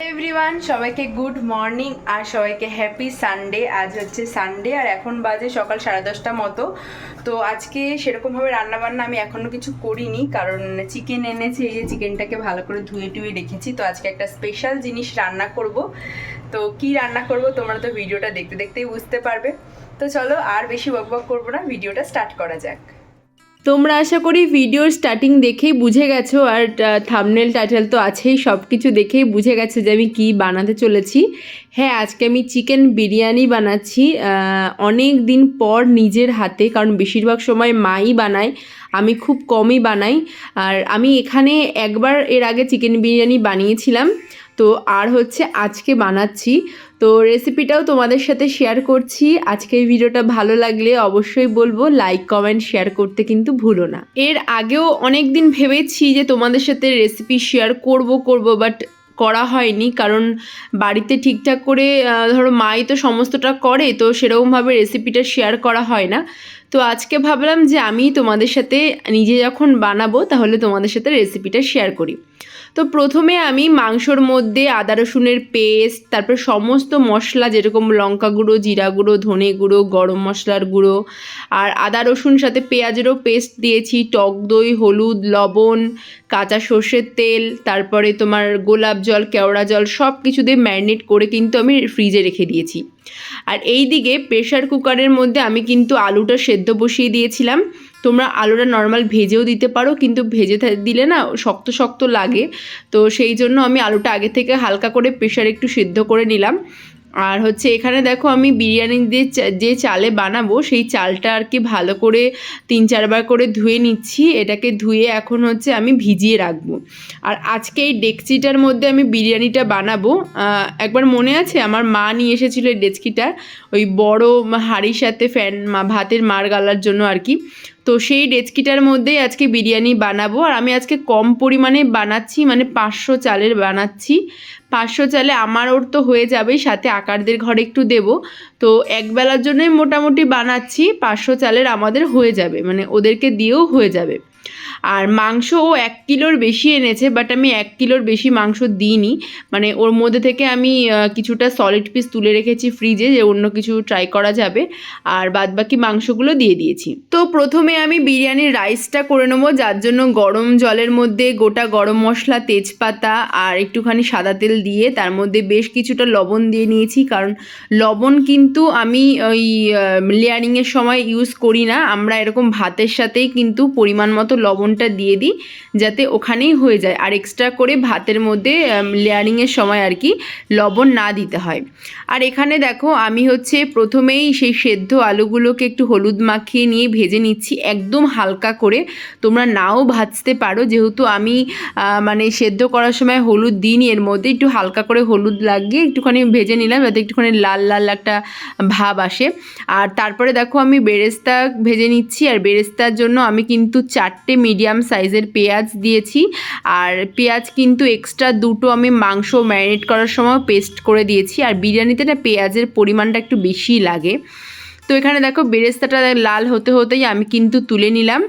Everyone সবাইকে good morning আর সবাইকে happy Sunday আজ হচ্ছে সানডে আর এখন বাজে সকাল সাড়ে দশটা মতো। তো আজকে সেরকমভাবে রান্নাবান্না আমি এখনও কিছু করিনি, কারণ চিকেন এনেছি, এই যে চিকেনটাকে ভালো করে ধুয়ে টুয়ে রেখেছি। তো আজকে একটা স্পেশাল জিনিস রান্না করব। তো কি রান্না করব তোমরা তো ভিডিওটা দেখতে দেখতেই বুঝতে পারবে। তো চলো আর বেশি বক বক করব না, ভিডিওটা স্টার্ট করা যাক। তোমরা আশা করি ভিডিওর স্টার্টিং দেখেই বুঝে গেছো আর থামনেল টাইটেল তো আছেই সব কিছু দেখেই বুঝে গেছো যে আমি কি বানাতে চলেছি। হ্যাঁ আজকে আমি চিকেন বিরিয়ানি বানাচ্ছি অনেক দিন পর নিজের হাতে, কারণ বেশিরভাগ সময় মাই বানায়, আমি খুব কমই বানাই। আর আমি এখানে একবার এর আগে চিকেন বিরিয়ানি বানিয়েছিলাম, তো আর হচ্ছে আজকে বানাচ্ছি। তো রেসিপিটাও তোমাদের সাথে শেয়ার করছি। আজকের ভিডিওটা ভালো লাগলে অবশ্যই বলব লাইক কমেন্ট শেয়ার করতে কিন্তু ভুলো না। এর আগেও অনেক দিন ভেবেছি যে তোমাদের সাথে রেসিপি শেয়ার করব করব বাট করা হয়নি। কারণ বাড়িতে ঠিকঠাক করে ধরো মাই তো সমস্তটা করে, তো সেরকমভাবে রেসিপিটা শেয়ার করা হয় না। তো আজকে ভাবলাম যে আমি তোমাদের সাথে নিজে যখন বানাবো, তাহলে তোমাদের সাথে রেসিপিটা শেয়ার করি। তো প্রথমে আমি মাংসর মধ্যে আদা রসুনের পেস্ট, তারপর সমস্ত মশলা যেরকম লঙ্কা গুঁড়ো, জিরা গুঁড়ো, ধনে গুঁড়ো, গরম মশলার গুঁড়ো, আর আদা রসুন সাথে পেঁয়াজেরও পেস্ট দিয়েছি, টক দই, হলুদ, লবণ, কাঁচা সর্ষের তেল, তারপরে তোমার গোলাপ জল, কেওড়া জল সব কিছু দিয়ে ম্যারিনেট করে কিন্তু আমি ফ্রিজে রেখে দিয়েছি। আর এই দিকে প্রেশার কুকারের মধ্যে আমি কিন্তু আলুটা সেদ্ধ বসিয়ে দিয়েছিলাম। তোমরা আলুটা নর্মাল ভেজেও দিতে পারো, কিন্তু ভেজে দিলে না শক্ত শক্ত লাগে। তো সেই জন্য আমি আলুটা আগে থেকে হালকা করে প্রেশারে একটু সিদ্ধ করে নিলাম। আর হচ্ছে এখানে দেখো আমি বিরিয়ানি দিয়ে যে চালে বানাবো, সেই চালটা আর কি ভালো করে তিন চারবার করে ধুয়ে নিচ্ছি। এটাকে ধুয়ে এখন হচ্ছে আমি ভিজিয়ে রাখব। আর আজকে এই ডেকচিটার মধ্যে আমি বিরিয়ানিটা বানাবো। একবার মনে আছে? আমার মা নিয়ে এসেছিল এই ডেকচিটা। ওই বড় হাঁড়ির সাথে ফ্যান ভাতের মার গালার জন্য আর কি। তো সেই ডেচকিটার মধ্যেই আজকে বিরিয়ানি বানাবো। আর আমি আজকে কম পরিমাণে বানাচ্ছি মানে পাঁচশো চালের বানাচ্ছি। পাঁচশো চালে আমার ওর তো হয়ে যাবেই সাথে আকারদের ঘরে একটু দেব। তো একবেলার জন্যই মোটামুটি বানাচ্ছি, পাঁচশো চালের আমাদের হয়ে যাবে মানে ওদেরকে দিয়েও হয়ে যাবে। আর মাংস ও এক কিলোর বেশি এনেছে বাট আমি এক কিলোর বেশি মাংস দিইনি। মানে ওর মধ্যে থেকে আমি কিছুটা সলিড পিস তুলে রেখেছি ফ্রিজে যে অন্য কিছু ট্রাই করা যাবে। আর বাদবাকি মাংসগুলো দিয়ে দিয়েছি। তো প্রথমে আমি বিরিয়ানির রাইসটা করে নেব, যার জন্য গরম জলের মধ্যে গোটা গরম মশলা, তেজপাতা আর একটুখানি সাদা তেল দিয়ে তার মধ্যে বেশ কিছুটা লবণ দিয়ে নিয়েছি। কারণ লবণ কিন্তু আমি ওই লেয়ারিংয়ের সময় ইউজ করি না। আমরা এরকম ভাতের সাথেই কিন্তু পরিমাণ মতো লবণটা দিয়ে দিই যাতে ওখানেই হয়ে যায়। আর এক্সট্রা করে ভাতের মধ্যে লেয়ারিংয়ের সময় আর কি লবণ না দিতে হয়। আর এখানে দেখো আমি হচ্ছে প্রথমেই সেই সেদ্ধ আলুগুলোকে একটু হলুদ মাখিয়ে নিয়ে ভেজে নিচ্ছি একদম হালকা করে। তোমরা নাও ভাজতে পারো। যেহেতু আমি মানে সেদ্ধ করার সময় হলুদ দিইনি, এর মধ্যে একটু হালকা করে হলুদ লাগিয়ে একটুখানি ভেজে নিলাম যাতে একটুখানি লাল লাল একটা ভাব আসে। আর তারপরে দেখো আমি বেরেস্তা ভেজে নিচ্ছি। আর বেরেস্তার জন্য আমি কিন্তু চারটে মিডিয়াম সাইজের পেঁয়াজ দিয়েছি। আর পেঁয়াজ কিন্তু এক্সট্রা দুটো আমি মাংস ম্যারিনেট করার সময় পেস্ট করে দিয়েছি। আর বিরিয়ানিতে না পেঁয়াজের পরিমাণটা একটু বেশিই লাগে। তো এখানে দেখো বেরেস্তাটা লাল হতে হতেই আমি কিন্তু তুলে নিলাম।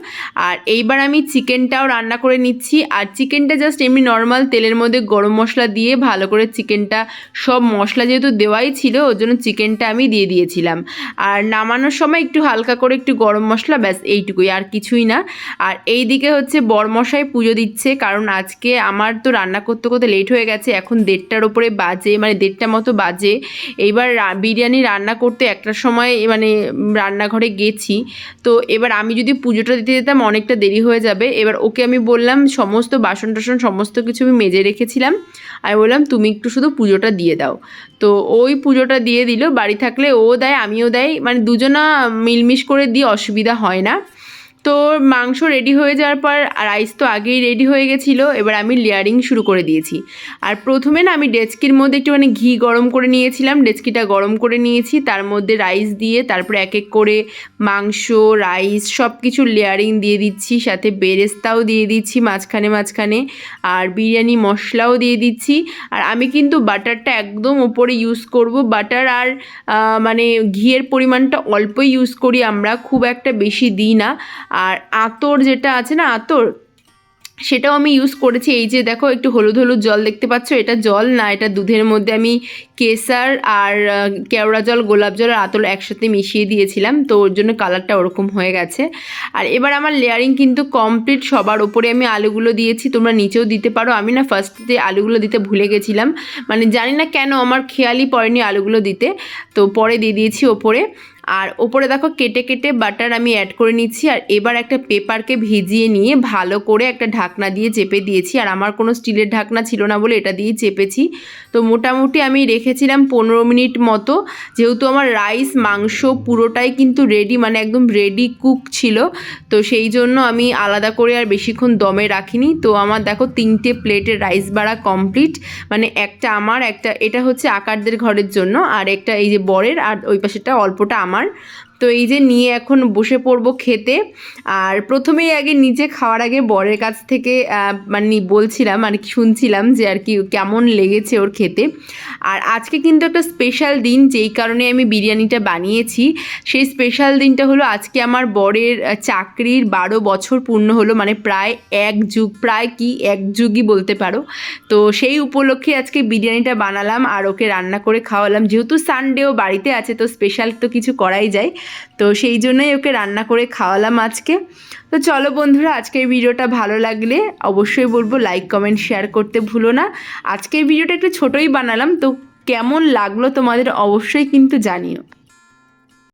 আর এইবার আমি চিকেনটাও রান্না করে নিচ্ছি। আর চিকেনটা জাস্ট এমনি নর্মাল তেলের মধ্যে গরম মশলা দিয়ে ভালো করে চিকেনটা সব মশলা যেহেতু দেওয়াই ছিল, ওর জন্য চিকেনটা আমি দিয়ে দিয়েছিলাম। আর নামানোর সময় একটু হালকা করে একটু গরম মশলা, ব্যাস এইটুকুই, আর কিছুই না। আর এই দিকে হচ্ছে বরমশাই পুজো দিচ্ছে, কারণ আজকে আমার তো রান্না করতে করতে লেট হয়ে গেছে, এখন দেড়টার ওপরে বাজে মানে দেড়টা মতো বাজে। এইবার বিরিয়ানি রান্না করতে একটার সময় মানে উম, রান্নাঘরে গেছি। তো এবার আমি যদি পুজোটা দিতে যেতাম অনেকটা দেরি হয়ে যাবে। এবার ওকে আমি বললাম সমস্ত বাসন টাসন সমস্ত কিছু আমি মেজে রেখেছিলাম। আমি বললাম তুমি একটু শুধু পুজোটা দিয়ে দাও। তো ওই পুজোটা দিয়ে দিল। বাড়ি থাকলে ও দেয় আমিও দেয় মানে দুজনা মিলমিশ করে দিয়ে অসুবিধা হয় না। তো মাংস রেডি হয়ে যাওয়ার পর রাইস তো আগেই রেডি হয়ে গেছিল, এবার আমি লেয়ারিং শুরু করে দিয়েছি। আর প্রথমে না আমি ডেচকির মধ্যে একটুখানি ঘি গরম করে নিয়েছিলাম, ডেচকিটা গরম করে নিয়েছি, তার মধ্যে রাইস দিয়ে তারপরে এক এক করে মাংস রাইস সব কিছু লেয়ারিং দিয়ে দিচ্ছি, সাথে বেরেস্তাও দিয়ে দিচ্ছি মাঝখানে মাঝখানে, আর বিরিয়ানি মশলাও দিয়ে দিচ্ছি। আর আমি কিন্তু বাটারটা একদম ওপরে ইউজ করব, বাটার আর মানে ঘিয়ের পরিমাণটা অল্পই ইউজ করি, আমরা খুব একটা বেশি দিই না। আর আতর যেটা আছে না, আতর, সেটাও আমি ইউজ করেছি। এই যে দেখো, একটু হলুদ হলুদ জল দেখতে পাচ্ছ? এটা জল না, এটা দুধের মধ্যে আমি কেসার আর কেওড়া জল, গোলাপ জল আর আতর একসাথে মিশিয়ে দিয়েছিলাম। তো ওর জন্য কালারটা ওরকম হয়ে গেছে। আর এবার আমার লেয়ারিং কিন্তু কমপ্লিট সবার ওপরে আমি আলুগুলো দিয়েছি। তোমরা নিচেও দিতে পারো। আমি না ফার্স্টে আলুগুলো দিতে ভুলে গেছিলাম। মানে জানি না কেন আমার খেয়ালই পড়েনি আলুগুলো দিতে। তো পরে দিয়ে দিয়েছি ওপরে। আর ওপরে দেখো কেটে কেটে বাটার আমি অ্যাড করে নিচ্ছি, আর এবার একটা পেপারকে ভিজিয়ে নিয়ে ভালো করে একটা ঢাকনা দিয়ে চেপে দিয়েছি, আর আমার কোনো স্টিলের ঢাকনা ছিল না বলে এটা দিয়েই চেপেছি। তো মোটামুটি আমি রেখেছিলাম পনেরো মিনিট মতো, যেহেতু আমার রাইস মাংস পুরোটাই কিন্তু রেডি মানে একদম রেডি কুক ছিল, তো সেই জন্য আমি আলাদা করে আর বেশিক্ষণ দমে রাখিনি। তো আমার দেখো তিনটে প্লেটের রাইস বাড়া কমপ্লিট মানে একটা আমার, একটা, এটা হচ্ছে আকারদের ঘরের জন্য, আর একটা এই যে বরের, আর ওই পাশেটা অল্পটা আমার നമ്മൾ তো এই যে নিয়ে এখন বসে পড়ব খেতে। আর প্রথমেই আগে নিজে খাওয়ার আগে বরের কাছ থেকে মানে বলছিলাম আর কি, শুনছিলাম যে আর কি কেমন লেগেছে ওর খেতে। আর আজকে কিন্তু একটা স্পেশাল দিন, যেই কারণে আমি বিরিয়ানিটা বানিয়েছি। সেই স্পেশাল দিনটা হলো আজকে আমার বরের চাকরির বারো বছর পূর্ণ হলো মানে প্রায় এক যুগ, প্রায় কি এক যুগই বলতে পারো। তো সেই উপলক্ষে আজকে বিরিয়ানিটা বানালাম আর ওকে রান্না করে খাওয়ালাম। যেহেতু সানডেও বাড়িতে আছে, তো স্পেশাল তো কিছু করাই যায়। তো সেই জন্যই ওকে রান্না করে খাওয়ালাম আজকে। তো চলো বন্ধুরা, আজকের ভিডিওটা ভালো লাগলে অবশ্যই বলব লাইক কমেন্ট শেয়ার করতে ভুলো না। আজকের ভিডিওটা একটু ছোটোই বানালাম, তো কেমন লাগল তোমাদের অবশ্যই কিন্তু জানিও।